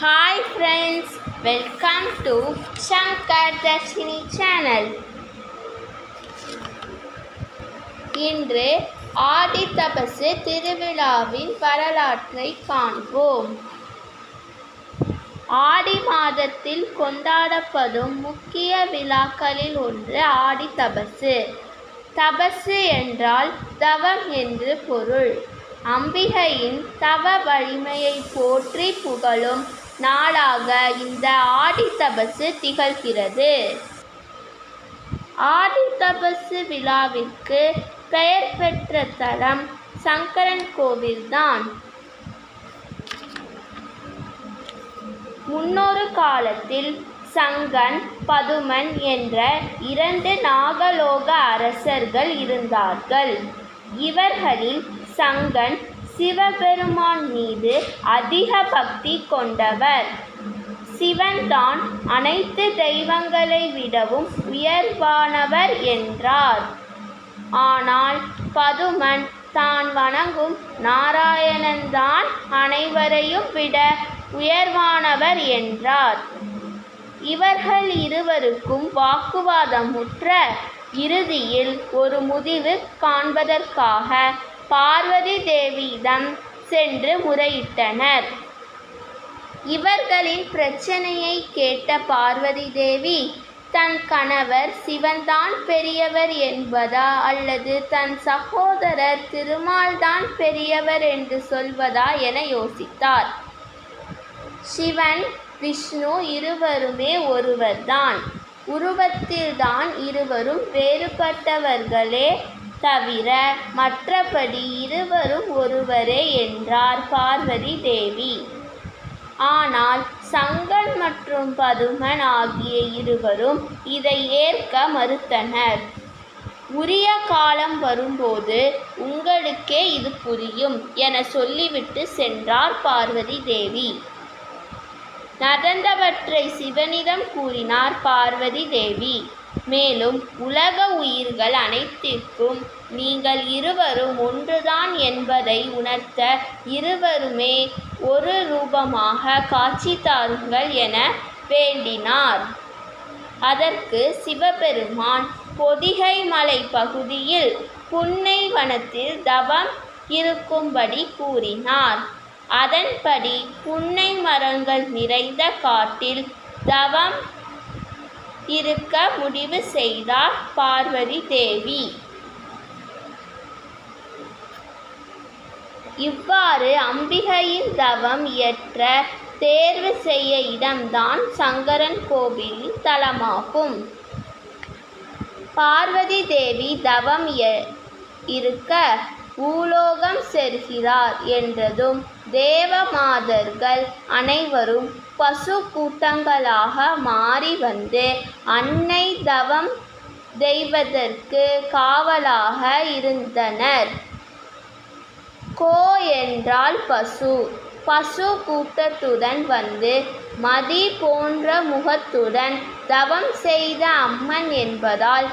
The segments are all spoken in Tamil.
Hi friends welcome to Shankar Dharshini channel இன்று ஆடி தபசு திருவிழாவின் வரலாற்றை காண்போம். ஆடி மாதத்தில் கொண்டாடப்படும் முக்கிய விழாக்களில் ஒன்று ஆடி தபசு. தபசு என்றால் தவம் என்று பொருள். அம்பிகையின் தவ வலிமையை போற்றி புகழும் நாளாக இந்த ஆடி தபசு திகழ்கிறது. ஆடி தபசு விழாவிற்கு பெயர் பெற்ற தலம் சங்கரன் கோவில்தான். முன்னொரு காலத்தில் சங்கன் பதுமன் என்ற இரண்டு நாகலோக அரசர்கள் இருந்தார்கள். இவர்களில் சங்கன் சிவபெருமான் மீது அதிக பக்தி கொண்டவர். சிவன்தான் அனைத்து தெய்வங்களை விடவும் உயர்வானவர் என்றார். ஆனால் பதுமன் தான் வணங்கும் நாராயணன்தான் அனைவரையும் விட உயர்வானவர் என்றார். இவர்கள் இருவருக்கும் வாக்குவாதம் முற்ற இறுதியில் ஒரு முடிவு காண்பதற்காக பார்வதி தேவியிடம் சென்று முறையிட்டனர். இவர்களின் பிரச்சனையை கேட்ட பார்வதி தேவி தன் கணவர் சிவன்தான் பெரியவர் என்பதா? அல்லது தன் சகோதரர் திருமால்தான் பெரியவர் என்று சொல்வதா? என யோசித்தார். சிவன் விஷ்ணு இருவருமே ஒருவர்தான். உருவத்தில்தான் இருவரும் வேறுபட்டவர்களே. தவிர மற்றபடி இருவரும் ஒருவரே என்றார் பார்வதி தேவி. ஆனால் சங்கன் மற்றும் பதுமன் ஆகிய இருவரும் இதை ஏற்க மறுத்தனர். உரிய காலம் வரும்போது உங்களுக்கே இது புரியும் என சொல்லிவிட்டு சென்றார் பார்வதி தேவி. நடந்தவற்றை சிவனிடம் கூறினார் பார்வதி தேவி. மேலும் உலக உயிர்கள் அனைத்திற்கும் நீங்கள் இருவரும் ஒன்றுதான் என்பதை உணர்த்த இருவருமே ஒரு ரூபமாக காட்சி தாருங்கள் என வேண்டினார். அதற்கு சிவபெருமான் பொதிகை மலை பகுதியில் புன்னை வனத்தில் தவம் இருக்கும்படி கூறினார். அதன்படி புன்னை மரங்கள் நிறைந்த காட்டில் தவம் இருக்க முடிவு செய்தார் பார்வதி தேவி. இவ்வாறு அம்பிகையின் தவம் இயற்ற தேர்வு செய்ய இடம்தான் சங்கரன் கோவிலின் தலமாகும். பார்வதி தேவி தவம் இருக்க பூலோகம் செல்கிறார் என்றதும் தேவமாதர்கள் அனைவரும் பசு கூட்டங்களாக மாறி வந்து அன்னை தவம் தெய்வதற்கு காவலாக இருந்தனர். கோ என்றால் பசு. பசு கூட்டத்துடன் வந்து மதி போன்ற முகத்துடன் தவம் செய்த அம்மன் என்பதால்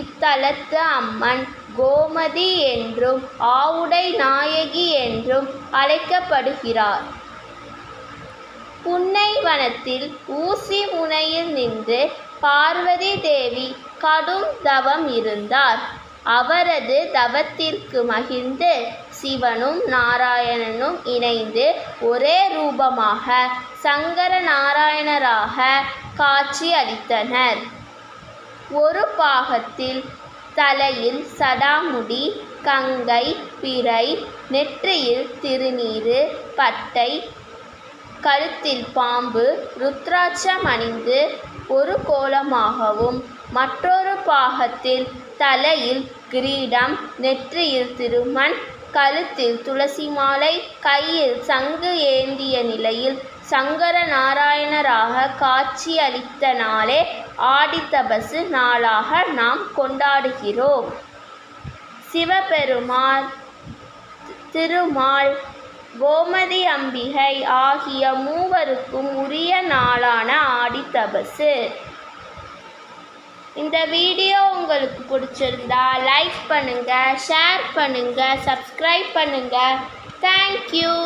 இத்தலத்து அம்மன் கோமதி என்றும் ஆவுடை நாயகி என்றும் அழைக்கப்படுகிறார். புன்னை வனத்தில் ஊசி முனையில் நின்று பார்வதி தேவி கடும் தவம் இருந்தார். அவரது தவத்திற்கு மகிழ்ந்து சிவனும் நாராயணனும் இணைந்து ஒரே ரூபமாக சங்கர நாராயணராக காட்சி அளித்தனர். ஒரு பாகத்தில் தலையில் சடாமுடி கங்கை பிறை நெற்றியில் திருநீறு பட்டை கழுத்தில் பாம்பு ருத்ராட்சம் அணிந்து ஒரு கோலமாகவும் மற்றொரு பாகத்தில் தலையில் கிரீடம் நெற்றியில் திருமண் கழுத்தில் துளசி மாலை கையில் சங்கு ஏந்திய நிலையில் சங்கர நாராயணராக காட்சி அளித்த நாளே ஆடித்தபசு நாளாக நாம் கொண்டாடுகிறோம். சிவபெருமாள் திருமால் கோமதி அம்பிகை ஆகிய மூவருக்கும் உரிய நாளான ஆடித்தபசு இந்த வீடியோ உங்களுக்கு பிடிச்சிருந்தா லைக் பண்ணுங்கள் ஷேர் பண்ணுங்கள் சப்ஸ்கிரைப் பண்ணுங்கள் தேங்க்யூ.